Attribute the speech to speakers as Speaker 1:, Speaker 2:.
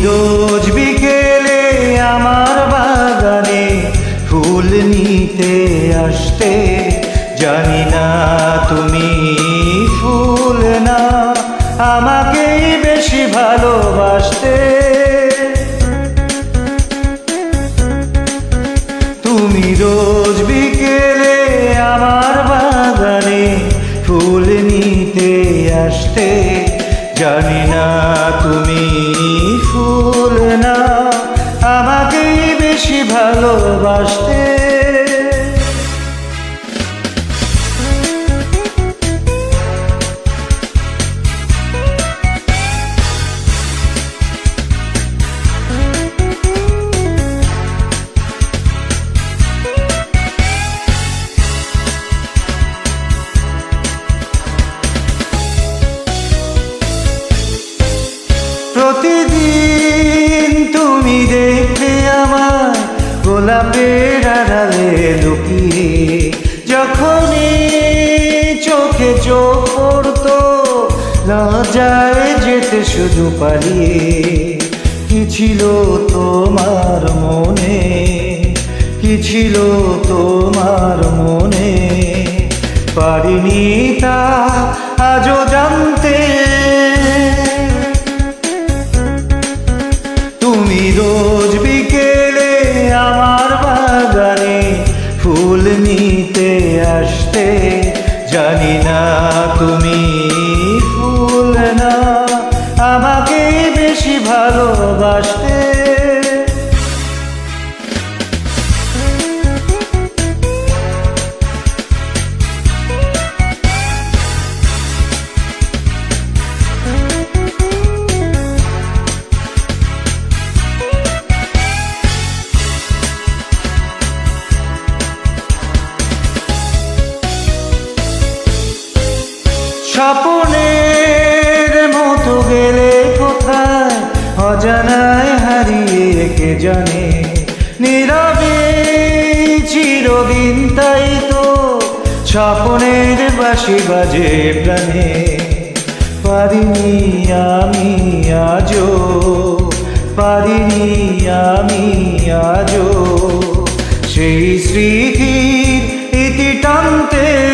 Speaker 1: রোজ বিকেলে আমার বাগানে ফুল নিতে আসতে জানি না তুমি ফুল না আমাকে ভালোবাসতে গোলাপের আড়ালে লুকিয়ে যখনই চোখে চোখ পড়তো লজ্জায় যেতে শুধু পালিয়ে কি ছিল তোমার মনে? কি ছিল তোমার মনে? পারিনি তা, আজও জানতে আসতে জানি না তুমি ফুল না। আমাকে বেশি ভালোবাসতে স্বপনের মতো গেলে কোথায়? অজানায় হারিয়ে কে জানে? নীরবে চিরদিন তাই তো স্বপনের বাসি বাজে প্রাণে। পারিনি আমি আজও, পারিনি আমি আজও। সেই স্মৃতির ইতি টানতে